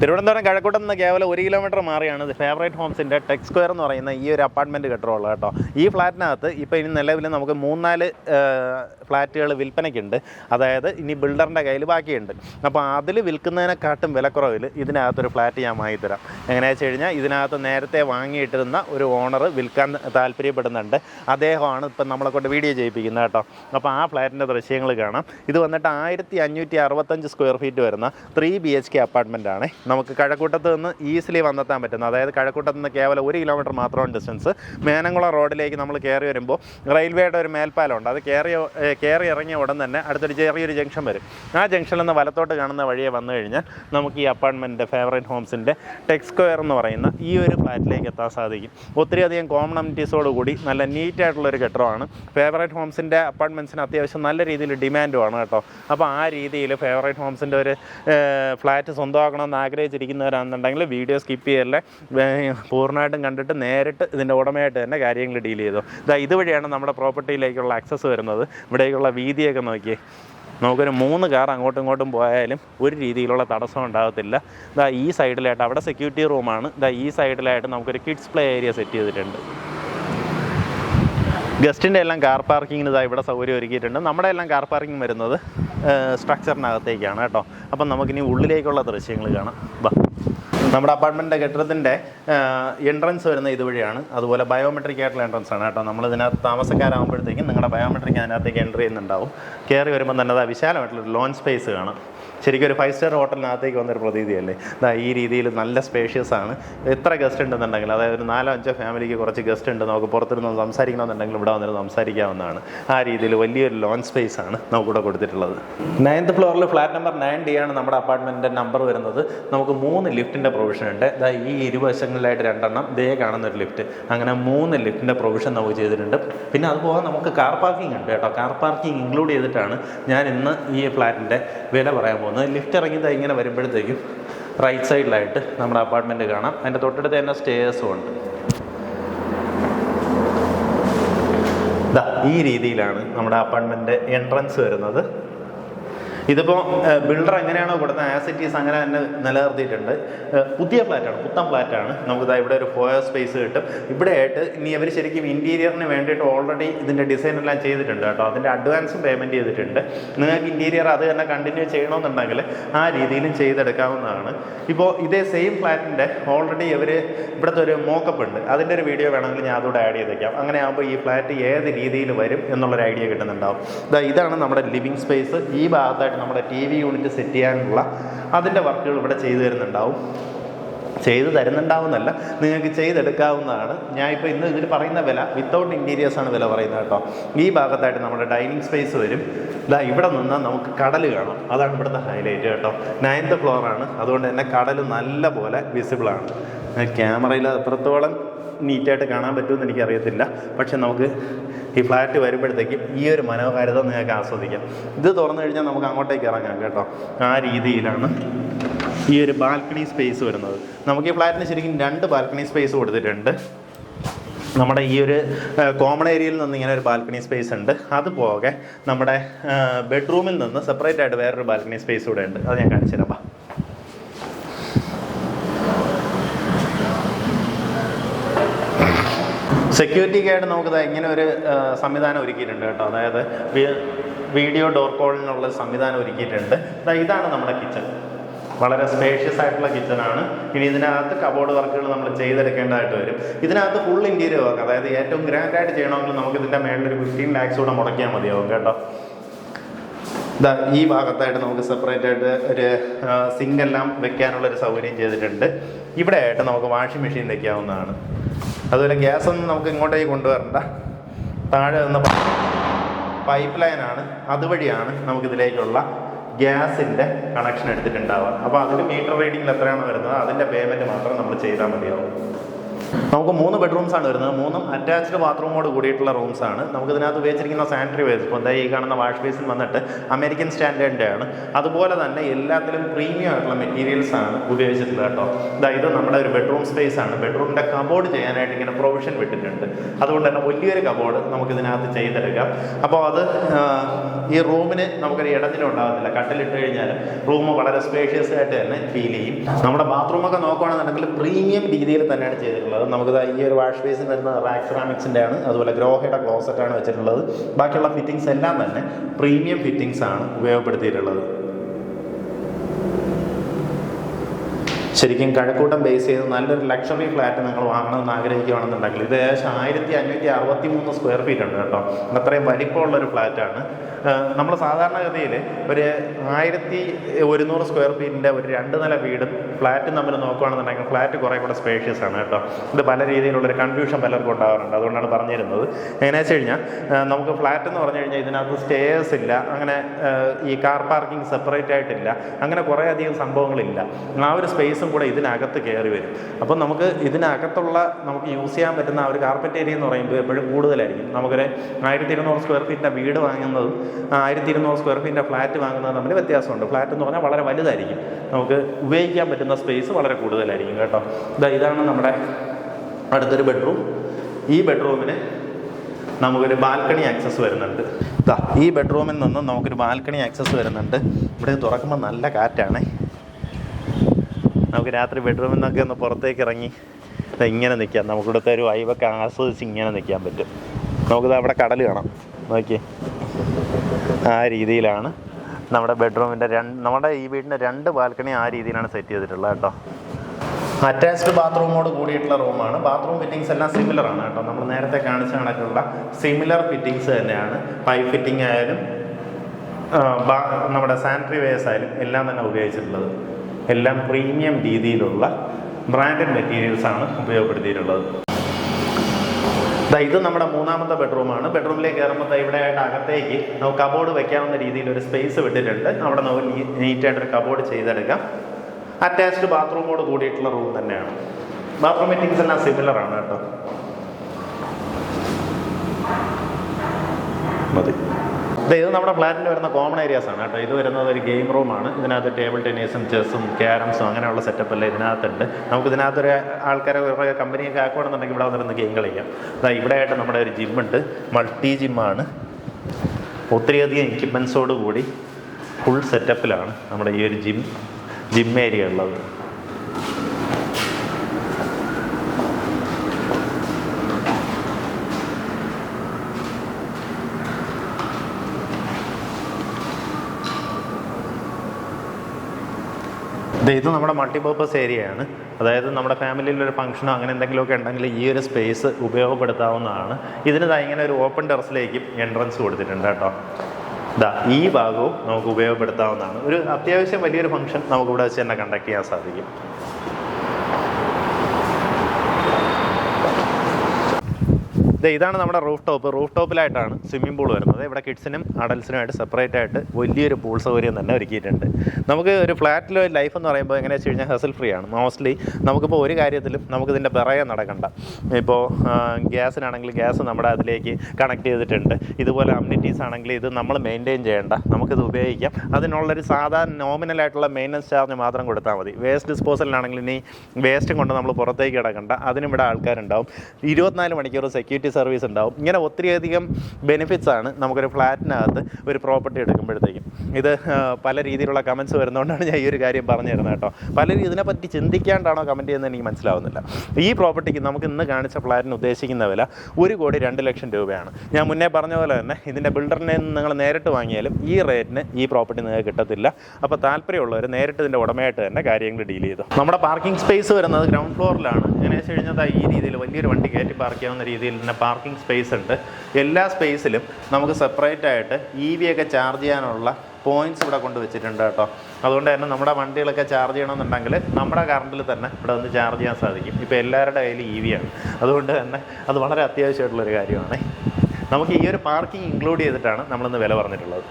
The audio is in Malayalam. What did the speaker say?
തിരുവനന്തപുരം കഴക്കൂട്ടം നിന്ന് കേവലം ഒരു കിലോമീറ്റർ മാറിയാണ് ഫേവറേറ്റ് ഹോംസിന്റെ ടെക് സ്ക്വയർ എന്ന് പറയുന്ന ഈ ഒരു അപ്പാർട്ട്മെന്റ് കെട്ടുള്ളത് കേട്ടോ. ഈ ഫ്ലാറ്റിനകത്ത് ഇപ്പോൾ ഇനി നിലവിൽ നമുക്ക് മൂന്നാൽ ഫ്ലാറ്റുകൾ വിൽപ്പനയ്ക്കുണ്ട്. അതായത് ഇനി ബിൽഡറിന്റെ കയ്യിൽ ബാക്കിയുണ്ട്. അപ്പോൾ അതിൽ വിൽക്കുന്നതിനെക്കാട്ടും വിലക്കുറവിൽ ഇതിനകത്തൊരു ഫ്ലാറ്റ് ഞാൻ വാങ്ങിത്തരാം. എങ്ങനെയാണെന്ന് വെച്ച് കഴിഞ്ഞാൽ ഇതിനകത്ത് നേരത്തെ വാങ്ങിയിട്ടിരുന്ന ഒരു ഓണർ വിൽക്കാൻ താല്പര്യപ്പെടുന്നുണ്ട്. അദ്ദേഹമാണ് ഇപ്പം നമ്മളെ കൊണ്ട് വീഡിയോ ചെയ്യിപ്പിക്കുന്നത് കേട്ടോ. അപ്പോൾ ആ ഫ്ലാറ്റിന്റെ ദൃശ്യങ്ങൾ കാണാം. ഇത് വന്നിട്ട് ആയിരത്തി അഞ്ഞൂറ്റി അറുപത്തഞ്ച് സ്ക്വയർ ഫീറ്റ് വരുന്ന three B H K apartment ആണ്. നമുക്ക് കഴക്കൂട്ടത്ത് നിന്ന് ഈസിലി വന്നെത്താൻ പറ്റുന്നത് അതായത് കഴക്കൂട്ടത്ത് നിന്ന് കേവലം ഒരു കിലോമീറ്റർ മാത്രമാണ് ഡിസ്റ്റൻസ് മേനംകുളം റോഡിലേക്ക് നമ്മൾ കയറി വരുമ്പോൾ റെയിൽവേയുടെ ഒരു മേൽപ്പാലം ഉണ്ട് അത് കയറി കയറി ഇറങ്ങിയ ഉടൻ തന്നെ അടുത്തൊരു ചെറിയൊരു ജംഗ്ഷൻ വരും. ആ ജംഗ്ഷനിൽ നിന്ന് വലത്തോട്ട് കാണുന്ന വഴിയെ വന്നു കഴിഞ്ഞാൽ നമുക്ക് ഈ അപ്പാർട്ട്മെന്റ് ഫേവറേറ്റ് ഹോംസിന്റെ ടെക് സ്ക്വയർ എന്ന് പറയുന്ന ഈ ഒരു ഫ്ലാറ്റിലേക്ക് എത്താൻ സാധിക്കും. ഒത്തിരിയധികം കോമൺ അമിറ്റീസോട് കൂടി നല്ല നീറ്റായിട്ടുള്ളൊരു കെട്ടിടമാണ്. ഫേവറേറ്റ് ഹോംസിന്റെ അപ്പാർട്ട്മെന്റ്സിന് അത്യാവശ്യം നല്ല രീതിയിൽ ഡിമാൻഡുമാണ് കേട്ടോ. അപ്പോൾ ആ രീതിയിൽ ഫേവറേറ്റ് ഹോംസിന്റെ ഒരു ഫ്ലാറ്റ് സ്വന്തമാക്കണമെന്ന് ആഗ്രഹിച്ചിരിക്കുന്നവരാണെന്നുണ്ടെങ്കിൽ വീഡിയോ സ്കിപ്പ് ചെയ്യല്ലേ. പൂർണമായിട്ടും കണ്ടിട്ട് നേരിട്ട് ഇതിന്റെ ഉടമയായിട്ട് തന്നെ കാര്യങ്ങൾ ഡീൽ ചെയ്തു. ഇതാ ഇതുവഴിയാണ് നമ്മുടെ പ്രോപ്പർട്ടിയിലേക്കുള്ള ആക്സസ് വരുന്നത്. ഇവിടേക്കുള്ള വീതിയൊക്കെ നോക്കിയേ. നമുക്കൊരു മൂന്ന് കാർ അങ്ങോട്ടും ഇങ്ങോട്ടും പോയാലും ഒരു രീതിയിലുള്ള തടസ്സം ഉണ്ടാകത്തില്ല. ഇതാ ഈ സൈഡിലായിട്ട് അവിടെ സെക്യൂരിറ്റി റൂമാണ് ഇതാ ഈ സൈഡിലായിട്ട് നമുക്കൊരു കിഡ്സ് പ്ലേ ഏരിയ സെറ്റ് ചെയ്തിട്ടുണ്ട്. ഗസ്റ്റിന്റെ എല്ലാം കാർ പാർക്കിങ്ങിന് ഇതാ ഇവിടെ സൗകര്യം ഒരുക്കിയിട്ടുണ്ട്. നമ്മുടെ എല്ലാം കാർ പാർക്കിംഗ് വരുന്നത് സ്ട്രക്ചറിനകത്തേക്കാണ് കേട്ടോ. അപ്പം നമുക്കിനി ഉള്ളിലേക്കുള്ള ദൃശ്യങ്ങൾ കാണാം. ബാ. നമ്മുടെ അപ്പാർട്ട്മെന്റിന്റെ കെട്ടിടത്തിന്റെ എൻട്രൻസ് വരുന്ന ഇതുവഴിയാണ്. അതുപോലെ ബയോമെട്രിക് ആയിട്ടുള്ള എൻട്രൻസ് ആണ് കേട്ടോ. നമ്മൾ ഇതിനകത്ത് താമസക്കാരാകുമ്പോഴത്തേക്കും നിങ്ങളുടെ ബയോമെട്രിക് അതിനകത്തേക്ക് എൻട്രി ചെയ്യുന്നുണ്ടാവും. കയറി വരുമ്പോൾ തന്നെ അതാ വിശാലമായിട്ടുള്ളൊരു ലോൺ സ്പേസ് കാണാം. ശരിക്കും ഒരു ഫൈവ് സ്റ്റാർ ഹോട്ടലിനകത്തേക്ക് വന്നൊരു പ്രതീതിയല്ലേ? ഇതാ ഈ രീതിയിൽ നല്ല സ്പേഷ്യസ് ആണ്. എത്ര ഗസ്റ്റ് ഉണ്ടെന്നുണ്ടെങ്കിൽ അതായത് ഒരു നാലോ അഞ്ചോ ഫാമിലിക്ക് കുറച്ച് ഗസ്റ്റ് ഉണ്ട് നമുക്ക് പുറത്തിരുന്ന് സംസാരിക്കണമെന്നുണ്ടെങ്കിൽ ഇവിടെ വന്നിട്ട് സംസാരിക്കാവുന്നതാണ്. ആ രീതിയിൽ വലിയൊരു ലോൺ സ്പേസ് ആണ് നമുക്കിവിടെ കൊടുത്തിട്ടുള്ളത്. നയൻത് ഫ്ലോറിൽ ഫ്ലാറ്റ് നമ്പർ നയൻ ഡി ആണ് നമ്മുടെ അപ്പാർട്ട്മെന്റിന്റെ നമ്പർ വരുന്നത്. നമുക്ക് മൂന്ന് ലിഫ്റ്റിന്റെ പ്രൊവിഷൻ ഉണ്ട്. ഇതാ ഈ ഇരുവശങ്ങളിലായിട്ട് രണ്ടെണ്ണം ദേ കാണുന്ന ഒരു ലിഫ്റ്റ് അങ്ങനെ മൂന്ന് ലിഫ്റ്റിന്റെ പ്രൊവിഷൻ നമുക്ക് ചെയ്തിട്ടുണ്ട്. പിന്നെ അതുപോലെ നമുക്ക് കാർ പാർക്കിംഗ് ഉണ്ട് കേട്ടോ. കാർ പാർക്കിംഗ് ഇൻക്ലൂഡ് ചെയ്തിട്ടാണ് ഞാൻ ഇന്ന് ഈ ഫ്ലാറ്റിന്റെ വില പറയാൻ പോകുന്നത്. ലിഫ്റ്റ് ഇറങ്ങിയത് ഇങ്ങനെ വരുമ്പോഴത്തേക്കും റൈറ്റ് സൈഡിലായിട്ട് നമ്മുടെ അപ്പാർട്ട്മെന്റ് കാണാം. അതിന്റെ തൊട്ടടുത്ത് തന്നെ സ്റ്റേഴ്സും ഉണ്ട്. ഈ രീതിയിലാണ് നമ്മുടെ അപ്പാർട്ട്മെന്റ് എൻട്രൻസ് വരുന്നത്. ഇതിപ്പോൾ ബിൽഡർ എങ്ങനെയാണോ കൊടുത്ത ആസിറ്റീസ് അങ്ങനെ തന്നെ നിലനിർത്തിയിട്ടുണ്ട്. പുതിയ ഫ്ലാറ്റാണ് പുത്തൻ ഫ്ലാറ്റാണ് നമുക്കിതാ ഇവിടെ ഒരു ഫോയർ സ്പേസ് കിട്ടും. ഇവിടെയായിട്ട് ഇനി അവർ ശരിക്കും ഇന്റീരിയറിന് വേണ്ടിയിട്ട് ഓൾറെഡി ഇതിന്റെ ഡിസൈൻ എല്ലാം ചെയ്തിട്ടുണ്ട് കേട്ടോ. അതിന്റെ അഡ്വാൻസും പേയ്മെന്റ് ചെയ്തിട്ടുണ്ട്. നിങ്ങൾക്ക് ഇന്റീരിയർ അത് തന്നെ കണ്ടിന്യൂ ചെയ്യണമെന്നുണ്ടെങ്കിൽ ആ രീതിയിലും ചെയ്തെടുക്കാവുന്നതാണ്. ഇപ്പോൾ ഇതേ സെയിം ഫ്ലാറ്റിന്റെ ഓൾറെഡി ഇവർ ഇവിടുത്തെ ഒരു മോക്കപ്പ് ഉണ്ട്. അതിന്റെ ഒരു വീഡിയോ വേണമെങ്കിൽ ഞാൻ അതുകൂടെ ആഡ് ചെയ്തേക്കാം. അങ്ങനെ ആകുമ്പോൾ ഈ ഫ്ലാറ്റ് ഏത് രീതിയിൽ വരും എന്നുള്ളൊരു ഐഡിയ കിട്ടുന്നുണ്ടാവും. ഇതാ ഇതാണ് നമ്മുടെ ലിവിങ് സ്പേസ് ഈ ഭാഗത്തായിട്ട് നമ്മുടെ ടി വി യൂണിറ്റ് സെറ്റ് ചെയ്യാനുള്ള അതിന്റെ വർക്കുകൾ ഇവിടെ ചെയ്തു തരുന്നുണ്ടാവും. ചെയ്തു തരുന്നുണ്ടാവുന്നല്ല നിങ്ങൾക്ക് ചെയ്തെടുക്കാവുന്നതാണ്. ഞാൻ ഇപ്പോൾ ഇന്ന് ഇതിൽ പറയുന്ന വില വിത്തൗട്ട് ഇന്റീരിയേഴ്സ് ആണ് വില പറയുന്നത് കേട്ടോ. ഈ ഭാഗത്തായിട്ട് നമ്മുടെ ഡൈനിങ് സ്പേസ് വരും. ഇതാ ഇവിടെ നിന്നാൽ നമുക്ക് കടൽ കാണാം. അതാണ് ഇവിടുത്തെ ഹൈലൈറ്റ് കേട്ടോ. നയൻത്ത് ഫ്ലോറാണ് അതുകൊണ്ട് തന്നെ കടൽ നല്ല പോലെ വിസിബിളാണ് ക്യാമറയിൽ എത്രത്തോളം നീറ്റായിട്ട് കാണാൻ പറ്റുമെന്ന് എനിക്കറിയത്തില്ല. പക്ഷെ നമുക്ക് ഈ ഫ്ലാറ്റ് വരുമ്പോഴത്തേക്കും ഈ ഒരു മനോഹാരിത നിങ്ങൾക്ക് ആസ്വദിക്കാം. ഇത് തുറന്നു കഴിഞ്ഞാൽ നമുക്ക് അങ്ങോട്ടേക്ക് ഇറങ്ങാം കേട്ടോ. ആ രീതിയിലാണ് ഈ ഒരു ബാൽക്കണി സ്പേസ് വരുന്നത്. നമുക്ക് ഈ ഫ്ലാറ്റിന് ശരിക്കും രണ്ട് ബാൽക്കണി സ്പേസ് കൊടുത്തിട്ടുണ്ട്. നമ്മുടെ ഈ ഒരു കോമൺ ഏരിയയിൽ നിന്ന് ഇങ്ങനെ ഒരു ബാൽക്കണി സ്പേസ് ഉണ്ട്. അതുപോകെ നമ്മുടെ ബെഡ്റൂമിൽ നിന്ന് സെപ്പറേറ്റ് ആയിട്ട് വേറൊരു ബാൽക്കണി സ്പേസ് കൂടെ ഉണ്ട്. അത് ഞാൻ കാണിച്ചു തരാം ബാ. സെക്യൂരിറ്റിക്കായിട്ട് നമുക്കിത് ഇങ്ങനെ ഒരു സംവിധാനം ഒരുക്കിയിട്ടുണ്ട് കേട്ടോ. അതായത് വീഡിയോ ഡോർ കോളിനുള്ള സംവിധാനം ഒരുക്കിയിട്ടുണ്ട്. ഇതാണ് നമ്മുടെ കിച്ചൺ വളരെ സ്പേഷ്യസ് ആയിട്ടുള്ള കിച്ചണാണ് ഇനി ഇതിനകത്ത് കബോർഡ് വർക്കുകൾ നമ്മൾ ചെയ്തെടുക്കേണ്ടതായിട്ട് വരും. ഇതിനകത്ത് ഫുൾ ഇന്റീരിയർ വർക്ക് അതായത് ഏറ്റവും ഗ്രാൻഡ് ആയിട്ട് ചെയ്യണമെങ്കിൽ നമുക്ക് ഇതിന്റെ ഒരു ഫിഫ്റ്റീൻ ലാക്സ് കൂടെ മുടക്കിയാൽ മതിയാവും കേട്ടോ. ഇതാ ഈ ഭാഗത്തായിട്ട് നമുക്ക് സെപ്പറേറ്റ് ആയിട്ട് ഒരു സിങ്കെല്ലാം വെക്കാനുള്ള ഒരു സൗകര്യം ചെയ്തിട്ടുണ്ട്. ഇവിടെ ആയിട്ട് നമുക്ക് വാഷിംഗ് മെഷീൻ വെക്കാവുന്നതാണ്. അതുപോലെ ഗ്യാസ് ഒന്നും നമുക്ക് ഇങ്ങോട്ടേക്ക് കൊണ്ടുവരണ്ട. താഴെ നിന്ന് പൈപ്പ് ലൈനാണ് അതുവഴിയാണ് നമുക്കിതിലേക്കുള്ള ഗ്യാസിന്റെ കണക്ഷൻ എടുത്തിട്ടുണ്ടാവുക. അപ്പോൾ അതിന് മീറ്റർ റീഡിങ്ങിൽ എത്രയാണ് വരുന്നത് അതിന്റെ പേയ്മെന്റ് മാത്രം നമ്മൾ ചെയ്താൽ മതിയാവും. നമുക്ക് മൂന്ന് ബെഡ്റൂംസ് ആണ് വരുന്നത്. മൂന്നും അറ്റാച്ച്ഡ് ബാത്റൂമോട് കൂടിയിട്ടുള്ള റൂംസ് ആണ്. നമുക്ക് ഇതിനകത്ത് ഉപയോഗിച്ചിരിക്കുന്ന സാനിറ്ററി വേസ്റ്റ് ഇപ്പോൾ എന്താ ഈ കാണുന്ന വാഷ് ബേസിൻ വന്നിട്ട് അമേരിക്കൻ സ്റ്റാൻഡേർഡിന്റെ ആണ്. അതുപോലെ തന്നെ എല്ലാത്തിലും പ്രീമിയം ആയിട്ടുള്ള മെറ്റീരിയൽസ് ആണ് ഉപയോഗിച്ചിട്ടുള്ളത് കേട്ടോ. ഇതാ ഇത് നമ്മുടെ ഒരു ബെഡ്റൂം സ്പേസ് ആണ്. ബെഡ്റൂമിന്റെ കബോർഡ് ചെയ്യാനായിട്ട് ഇങ്ങനെ പ്രൊവിഷൻ വിട്ടിട്ടുണ്ട്. അതുകൊണ്ട് തന്നെ വലിയൊരു കബോർഡ് നമുക്ക് ഇതിനകത്ത് ചെയ്തെടുക്കാം. അപ്പോൾ അത് ഈ റൂമിന് നമുക്കൊരു ഇടത്തിനും ഉണ്ടാകത്തില്ല. കട്ടിലിട്ട് കഴിഞ്ഞാൽ റൂം വളരെ സ്പേഷ്യസ് ആയിട്ട് തന്നെ ഫീൽ ചെയ്യും. നമ്മുടെ ബാത്റൂമൊക്കെ നോക്കുകയാണെന്നുണ്ടെങ്കിൽ പ്രീമിയം രീതിയിൽ തന്നെയാണ് ചെയ്തിട്ടുള്ളത്. നമുക്ക് ഈ ഒരു വാഷ് ബേസിൽ വരുന്ന റാക്ക് സെറാമിക്സിന്റെ ആണ്. അതുപോലെ ഗ്രോഹയുടെ ക്ലോസറ്റാണ് വെച്ചിട്ടുള്ളത്. ബാക്കിയുള്ള ഫിറ്റിങ്സ് എല്ലാം തന്നെ പ്രീമിയം ഫിറ്റിങ്സ് ആണ് ഉപയോഗപ്പെടുത്തിയിട്ടുള്ളത്. ശരിക്കും കഴക്കൂട്ടം ബേസ് ചെയ്ത് നല്ലൊരു ലക്ഷറി ഫ്ലാറ്റ് നിങ്ങൾ വാങ്ങണമെന്ന് ആഗ്രഹിക്കുകയാണെന്നുണ്ടെങ്കിൽ ഇത് ഏകദേശം ആയിരത്തി അഞ്ഞൂറ്റി അറുപത്തി മൂന്ന് സ്ക്വയർ ഫീറ്റ് ഉണ്ട് കേട്ടോ. അത്രയും വലിപ്പമുള്ളൊരു ഫ്ലാറ്റാണ് നമ്മൾ സാധാരണഗതിയിൽ ഒരു ആയിരത്തി ഒരുന്നൂറ് സ്ക്വയർ ഫീറ്റിന്റെ ഒരു രണ്ട് നില വീടും ഫ്ലാറ്റും തമ്മിൽ നോക്കുകയാണെന്നുണ്ടെങ്കിൽ ഫ്ലാറ്റ് കുറേ കൂടെ സ്പേഷ്യസ് ആണ് കേട്ടോ. ഇത് പല രീതിയിലുള്ളൊരു കൺഫ്യൂഷൻ പലർക്കും ഉണ്ടാകാറുണ്ട് അതുകൊണ്ടാണ് പറഞ്ഞിരുന്നത്. വെച്ച് കഴിഞ്ഞാൽ നമുക്ക് ഫ്ലാറ്റ് എന്ന് പറഞ്ഞു കഴിഞ്ഞാൽ ഇതിനകത്ത് സ്റ്റേഴ്സ് ഇല്ല അങ്ങനെ ഈ കാർ പാർക്കിംഗ് സെപ്പറേറ്റ് ആയിട്ടില്ല അങ്ങനെ കുറേ അധികം സംഭവങ്ങളില്ല. ആ ഒരു സ്പേസും കൂടെ ഇതിനകത്ത് കയറി വരും. അപ്പം നമുക്ക് ഇതിനകത്തുള്ള നമുക്ക് യൂസ് ചെയ്യാൻ പറ്റുന്ന ആ ഒരു കാർപ്പറ്റ് ഏരിയ എന്ന് പറയുമ്പോൾ എപ്പോഴും കൂടുതലായിരിക്കും. നമുക്കൊരു ആയിരത്തി ഇരുന്നൂറ് സ്ക്വയർ ഫീറ്റിന്റെ വീട് വാങ്ങുന്നതും ആയിരത്തി ഇരുന്നൂറ് സ്ക്വയർ ഫീറ്റിന്റെ ഫ്ലാറ്റ് വാങ്ങുന്നതും തമ്മിൽ വ്യത്യാസമുണ്ട്. ഫ്ലാറ്റ് എന്ന് പറഞ്ഞാൽ വളരെ വലുതായിരിക്കും. നമുക്ക് ഉപയോഗിക്കാൻ പറ്റുന്ന സ്പേസ് വളരെ കൂടുതലായിരിക്കും കേട്ടോ. ഇതാ ഇതാണ് നമ്മുടെ അടുത്തൊരു ബെഡ്റൂം ഈ ബെഡ്റൂമിന് നമുക്കൊരു ബാൽക്കണി ആക്സസ് വരുന്നുണ്ട്. ഈ ബെഡ്റൂമിൽ നിന്നും നമുക്കൊരു ബാൽക്കണി ആക്സസ് വരുന്നുണ്ട്. ഇവിടെ തുറക്കുമ്പോൾ നല്ല കാറ്റാണേ. നമുക്ക് രാത്രി ബെഡ്റൂമിൽ നിന്നൊക്കെ ഒന്ന് പുറത്തേക്ക് ഇറങ്ങി ഇങ്ങനെ നിൽക്കാം നമുക്ക് ഇവിടുത്തെ ഒരു വൈബൊക്കെ ആസ്വദിച്ച് ഇങ്ങനെ നിൽക്കാൻ പറ്റും. നമുക്കിത് അവിടെ കടൽ കാണാം. നോക്കി ആ രീതിയിലാണ് നമ്മുടെ ബെഡ്റൂമിന്റെ രണ്ട് നമ്മുടെ ഈ വീടിന്റെ രണ്ട് ബാൽക്കണി ആ രീതിയിലാണ് സെറ്റ് ചെയ്തിട്ടുള്ളത് കേട്ടോ. അറ്റാച്ച്ഡ് ബാത്റൂമോട് കൂടിയിട്ടുള്ള റൂമാണ് ബാത്റൂം ഫിറ്റിങ്സ് എല്ലാം സിമിലർ ആണ് കേട്ടോ. നമ്മൾ നേരത്തെ കാണിച്ച കണക്കുള്ള സിമിലർ ഫിറ്റിങ്സ് തന്നെയാണ്. പൈപ്പ് ഫിറ്റിംഗ് ആയാലും നമ്മുടെ സാനിറ്ററി വെയർസ് ആയാലും എല്ലാം തന്നെ ഉപയോഗിച്ചിട്ടുള്ളത്. എല്ലാം പ്രീമിയം രീതിയിലുള്ള ബ്രാൻഡഡ് മെറ്റീരിയൽസ് ആണ് ഉപയോഗപ്പെടുത്തിയിട്ടുള്ളത്. ഇത് നമ്മുടെ മൂന്നാമത്തെ ബെഡ്റൂമാണ് ബെഡ്റൂമിലേക്ക് കയറുമ്പോൾ ഇവിടെ ആയിട്ട് അകത്തേക്ക് നമുക്ക് കബോർഡ് വെക്കാവുന്ന രീതിയിൽ ഒരു സ്പേസ് വിട്ടിട്ടുണ്ട്. അവിടെ നമുക്ക് നീറ്റായിട്ടൊരു കബോർഡ് ചെയ്തെടുക്കാം. അറ്റാച്ച്ഡ് ബാത്റൂമോട് കൂടിയിട്ടുള്ള റൂം തന്നെയാണ്. ബാത്റൂം ഫിറ്റിങ്സ് എല്ലാം സിമിലർ ആണ് കേട്ടോ. മതി. ഇത് നമ്മുടെ ഫ്ലാറ്റിൽ വരുന്ന കോമൺ ഏരിയാസ് ആണ് കേട്ടോ. ഇത് വരുന്നത് ഒരു ഗെയിം റൂമാണ് ഇതിനകത്ത് ടേബിൾ ടെന്നീസും ചെസ്സും ക്യാരംസും അങ്ങനെയുള്ള സെറ്റപ്പ് എല്ലാം ഇതിനകത്തുണ്ട്. നമുക്ക് ഇതിനകത്തൊരു ആൾക്കാരെ കുറേ കമ്പനിയൊക്കെ ആക്കുകയാണെന്നുണ്ടെങ്കിൽ ഇവിടെ വന്നിരുന്ന് ഗെയിം കളിക്കാം. അതാ ഇവിടെ ആയിട്ട് നമ്മുടെ ഒരു ജിമ്മുണ്ട് മൾട്ടി ജിമ്മാണ് ഒത്തിരിയധികം എക്യുപ്മെൻസോട് കൂടി ഫുൾ സെറ്റപ്പിലാണ് നമ്മുടെ ഈ ഒരു ജിം ജിം ഏരിയ ഉള്ളത്. ഇത് നമ്മുടെ മൾട്ടിപർപ്പസ് ഏരിയയാണ് അതായത് നമ്മുടെ ഫാമിലിയിൽ ഒരു ഫംഗ്ഷനോ അങ്ങനെ എന്തെങ്കിലുമൊക്കെ ഉണ്ടെങ്കിൽ ഈ ഒരു സ്പേസ് ഉപയോഗപ്പെടുത്താവുന്നതാണ്. ഇതിന് ഇങ്ങനെ ഒരു ഓപ്പൺ ടെറസിലേക്കും എൻട്രൻസ് കൊടുത്തിട്ടുണ്ട് കേട്ടോ. ഇതാ ഈ ഭാഗവും നമുക്ക് ഉപയോഗപ്പെടുത്താവുന്നതാണ്. ഒരു അത്യാവശ്യം വലിയൊരു ഫംഗ്ഷൻ നമുക്ക് ഇവിടെ വെച്ച് തന്നെ കണ്ടക്ട് ചെയ്യാൻ സാധിക്കും. ഇതാണ് നമ്മുടെ റൂഫ് ടോപ്പ് റൂഫ് ടോപ്പിലായിട്ടാണ് സ്വിമ്മിംഗ് പൂൾ വരുന്നത്. ഇവിടെ കിഡ്സിനും അഡൽസിനുമായിട്ട് സെപ്പറേറ്റ് ആയിട്ട് വലിയൊരു പൂൾ സൗകര്യം തന്നെ ഒരുക്കിയിട്ടുണ്ട്. നമുക്ക് ഒരു ഫ്ലാറ്റിൽ ഒരു ലൈഫ് എന്ന് പറയുമ്പോൾ എങ്ങനെയാ വെച്ച് കഴിഞ്ഞാൽ ഹസൽ ഫ്രീ ആണ്. മോസ്റ്റ്ലി നമുക്കിപ്പോൾ ഒരു കാര്യത്തിലും നമുക്കിതിന്റെ പിറകെ നടക്കണ്ട. ഇപ്പോൾ ഗ്യാസിനാണെങ്കിൽ ഗ്യാസ് നമ്മുടെ അതിലേക്ക് കണക്ട് ചെയ്തിട്ടുണ്ട്. ഇതുപോലെ അമ്യൂണിറ്റീസ് ആണെങ്കിൽ ഇത് നമ്മൾ മെയിന്റെയിൻ ചെയ്യേണ്ട. നമുക്കിത് ഉപയോഗിക്കാം. അതിനുള്ളൊരു സാധാരണ നോമിനലായിട്ടുള്ള മെയിന്റനൻസ് ചാർജ് മാത്രം കൊടുത്താൽ മതി. വേസ്റ്റ് ഡിസ്പോസലിനാണെങ്കിൽ ഇനി വേസ്റ്റും കൊണ്ട് നമ്മൾ പുറത്തേക്ക് കിടക്കണ്ട. അതിനും ഇവിടെ ആൾക്കാരുണ്ടാവും. ഇരുപത്തിനാല് മണിക്കൂർ സെക്യൂരിറ്റി സർവീസ് ഉണ്ടാവും. ഇങ്ങനെ ഒത്തിരിയധികം ബെനിഫിറ്റ്സ് ആണ് നമുക്കൊരു ഫ്ലാറ്റിനകത്ത് ഒരു പ്രോപ്പർട്ടി എടുക്കുമ്പോഴത്തേക്കും. ഇത് പല രീതിയിലുള്ള കമൻസ് വരുന്നതുകൊണ്ടാണ് ഞാൻ ഈ ഒരു കാര്യം പറഞ്ഞു തരുന്നത് കേട്ടോ പലരും ഇതിനെപ്പറ്റി ചിന്തിക്കാണ്ടാണോ കമന്റ് ചെയ്യുന്നത് എനിക്ക് മനസ്സിലാവുന്നില്ല. ഈ പ്രോപ്പർട്ടിക്ക് നമുക്ക് ഇന്ന് കാണിച്ച ഫ്ലാറ്റിന് ഉദ്ദേശിക്കുന്ന വില ഒരു കോടി രണ്ട് ലക്ഷം രൂപയാണ്. ഞാൻ മുന്നേ പറഞ്ഞ പോലെ തന്നെ ഇതിന്റെ ബിൽഡറിനെ നിങ്ങൾ നേരിട്ട് വാങ്ങിയാലും ഈ റേറ്റിന് ഈ പ്രോപ്പർട്ടി നിങ്ങൾക്ക് കിട്ടത്തില്ല. അപ്പോൾ താല്പര്യമുള്ളവർ നേരിട്ട് ഇതിന്റെ ഉടമയായിട്ട് തന്നെ കാര്യങ്ങൾ ഡീൽ ചെയ്തു. നമ്മുടെ പാർക്കിംഗ് സ്പേസ് വരുന്നത് ഗ്രൗണ്ട് ഫ്ലോറിലാണ് അങ്ങനെ വെച്ച് കഴിഞ്ഞാൽ ഈ രീതിയിൽ വലിയൊരു വണ്ടി കയറ്റി പാർക്ക് ചെയ്യാവുന്ന രീതിയിൽ തന്നെ പാർക്കിംഗ് സ്പേസ് ഉണ്ട്. എല്ലാ സ്പേസിലും നമുക്ക് സെപ്പറേറ്റ് ആയിട്ട് ഇ വി ഒക്കെ ചാർജ് ചെയ്യാനുള്ള പോയിന്റ്സ് ഇവിടെ കൊണ്ട് വെച്ചിട്ടുണ്ട് കേട്ടോ. അതുകൊണ്ട് തന്നെ നമ്മുടെ വണ്ടികളൊക്കെ ചാർജ് ചെയ്യണമെന്നുണ്ടെങ്കിൽ നമ്മുടെ കറണ്ടിൽ തന്നെ ഇവിടെ വന്ന് ചാർജ് ചെയ്യാൻ സാധിക്കും. ഇപ്പോൾ എല്ലാവരുടെ കയ്യിൽ ഇ വി ആണ്. അതുകൊണ്ട് തന്നെ അത് വളരെ അത്യാവശ്യമായിട്ടുള്ളൊരു കാര്യമാണ്. നമുക്ക് ഈ ഒരു പാർക്കിംഗ് ഇൻക്ലൂഡ് ചെയ്തിട്ടാണ് നമ്മളിന്ന് വില പറഞ്ഞിട്ടുള്ളത്.